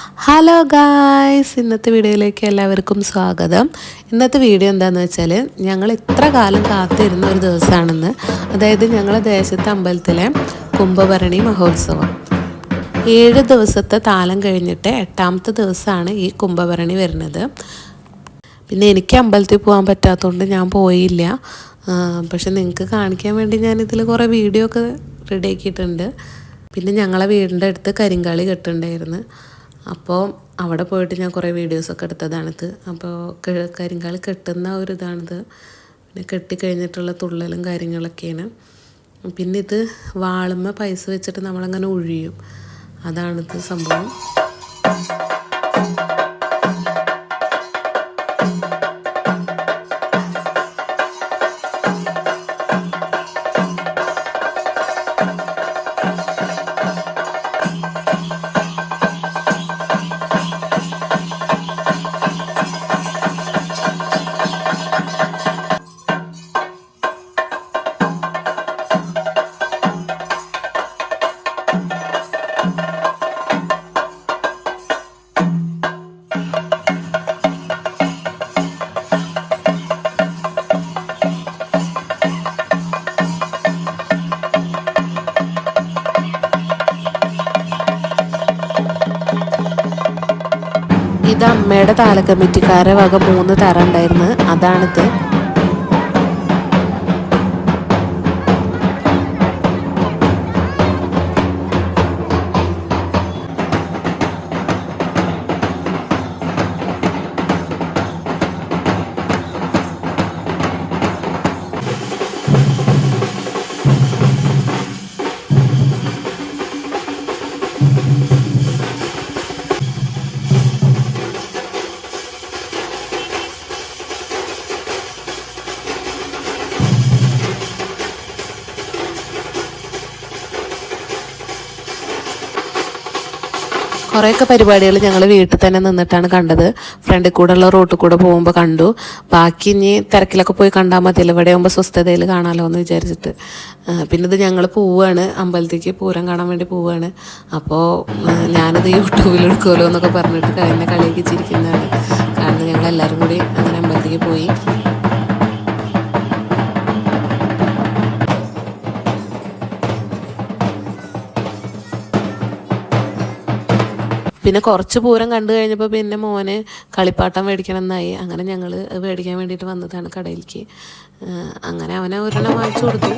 Hello guys ഇന്നത്തെ വീഡിയോയിലേക്ക് എല്ലാവർക്കും സ്വാഗതം. ഇന്നത്തെ വീഡിയോ എന്താണെന്ന് വെച്ചാൽ ഞങ്ങൾ ഇത്ര കാലം കാത്തിരുന്ന ഒരു ദിവസമാണെന്ന്. അതായത് ഞങ്ങളുടെ ദേശത്തെ അമ്പലത്തിലെ കുംഭഭരണി മഹോത്സവം. ഏഴ് ദിവസത്തെ താലം കഴിഞ്ഞിട്ട് എട്ടാമത്തെ ദിവസമാണ് ഈ കുംഭഭരണി വരുന്നത്. പിന്നെ എനിക്ക് അമ്പലത്തിൽ പോകാൻ പറ്റാത്തതുകൊണ്ട് ഞാൻ പോയില്ല. പക്ഷെ നിങ്ങൾക്ക് കാണിക്കാൻ വേണ്ടി ഞാനിതിൽ കുറേ വീഡിയോ ഒക്കെ റെഡിയാക്കിയിട്ടുണ്ട് പിന്നെ ഞങ്ങളെ വീടിന്റെ അടുത്ത് കരിങ്കാളി കെട്ടുണ്ടായിരുന്നു അപ്പോൾ അവിടെ പോയിട്ട് ഞാൻ കുറേ വീഡിയോസൊക്കെ എടുത്തതാണിത്. അപ്പോൾ കരിങ്കാൽ കെട്ടുന്ന ഒരു ഇതാണിത് പിന്നെ കെട്ടിക്കഴിഞ്ഞിട്ടുള്ള തുള്ളലും കാര്യങ്ങളൊക്കെയാണ്. പിന്നെ ഇത് വാളുമ്മ പൈസ വെച്ചിട്ട് നമ്മളങ്ങനെ ഒഴിയും അതാണിത് സംഭവം. ഇത് അമ്മയുടെ താല കമ്മിറ്റിക്കാരെ വക മൂന്ന് തറ ഉണ്ടായിരുന്നു. അതാണിത് കുറേയൊക്കെ പരിപാടികൾ ഞങ്ങൾ വീട്ടിൽ തന്നെ നിന്നിട്ടാണ് കണ്ടത്. ഫ്രണ്ടിൽ കൂടെ ഉള്ള റോട്ടിൽ കൂടെ പോകുമ്പോൾ കണ്ടു. ബാക്കി ഇനി തിരക്കിലൊക്കെ പോയി കണ്ടാൽ മതിയല്ലോ. ഇവിടെ ആകുമ്പോൾ സ്വസ്ഥതയിൽ കാണാമല്ലോ എന്ന് വിചാരിച്ചിട്ട് പിന്നെ ഇത് ഞങ്ങൾ പോവുകയാണ് അമ്പലത്തേക്ക് പൂരം കാണാൻ വേണ്ടി പോവുകയാണ് അപ്പോൾ ഞാനിത് യൂട്യൂബിൽ എടുക്കുമല്ലോ എന്നൊക്കെ പറഞ്ഞിട്ട് കഴിഞ്ഞ കളിയൊക്കെ ചിരിക്കുന്നതാണ് കാരണം ഞങ്ങൾ എല്ലാവരും കൂടി അങ്ങനെ അമ്പലത്തേക്ക് പോയി. പിന്നെ കുറച്ച് പൂരം കണ്ടു കഴിഞ്ഞപ്പോൾ പിന്നെ മോന് കളിപ്പാട്ടം മേടിക്കണം എന്നായി അങ്ങനെ ഞങ്ങൾ മേടിക്കാൻ വേണ്ടിയിട്ട് വന്നതാണ് കടയിലേക്ക്. അങ്ങനെ അവനെ ഒരെണ്ണം വാങ്ങിച്ചു കൊടുത്തു.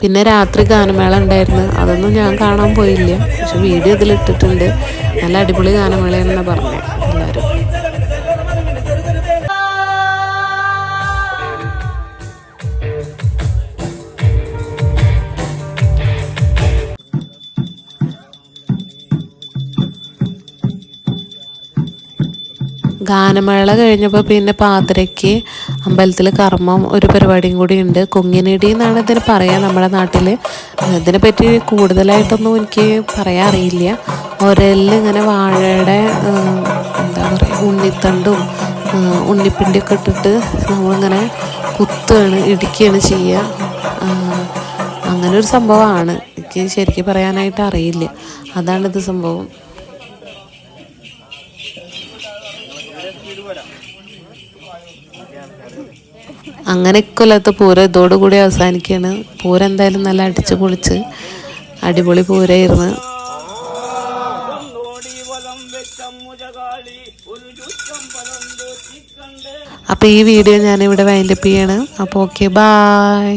പിന്നെ രാത്രി ഗാനമേള ഉണ്ടായിരുന്നു. അതൊന്നും ഞാൻ കാണാൻ പോയില്ല. പക്ഷെ വീഡിയോ ഇതിലിട്ടിട്ടുണ്ട്. നല്ല അടിപൊളി ഗാനമേളയാണെന്നാണ് പറഞ്ഞത് എല്ലാവരും. ഗാനമേള കഴിഞ്ഞപ്പോൾ പിന്നെ പാതിരയ്ക്ക് അമ്പലത്തിൽ കർമ്മം ഒരു പരിപാടിയും കൂടി ഉണ്ട്. കുങ്ങിനിടി എന്നാണ് ഇതിന് പറയാ നമ്മുടെ നാട്ടിൽ ഇതിനെപ്പറ്റി കൂടുതലായിട്ടൊന്നും എനിക്ക് പറയാൻ അറിയില്ല. ഒരലിൽ ഇങ്ങനെ വാഴയുടെ എന്താ പറയുക ഉണ്ണിത്തണ്ടും ഉണ്ണിപ്പിണ്ടിയൊക്കെ ഇട്ടിട്ട് നമ്മളിങ്ങനെ കുത്തുകയാണ് ഇടിക്കുകയാണ് ചെയ്യുക അങ്ങനൊരു സംഭവമാണ്. എനിക്ക് ശരിക്കും പറയാനായിട്ട് അറിയില്ല. അതാണിത് സംഭവം. അങ്ങനെ ഇക്കൊല്ലത്തെ പൂരം ഇതോടുകൂടി അവസാനിക്കുകയാണ്. പൂരം എന്തായാലും നല്ല അടിച്ച് പൊളിച്ച് അടിപൊളി പൂരമായിരുന്നു. അപ്പോൾ ഈ വീഡിയോ ഞാനിവിടെ വൈൻഡപ്പ് ചെയ്യാണ്. അപ്പോൾ ഓക്കെ ബായ്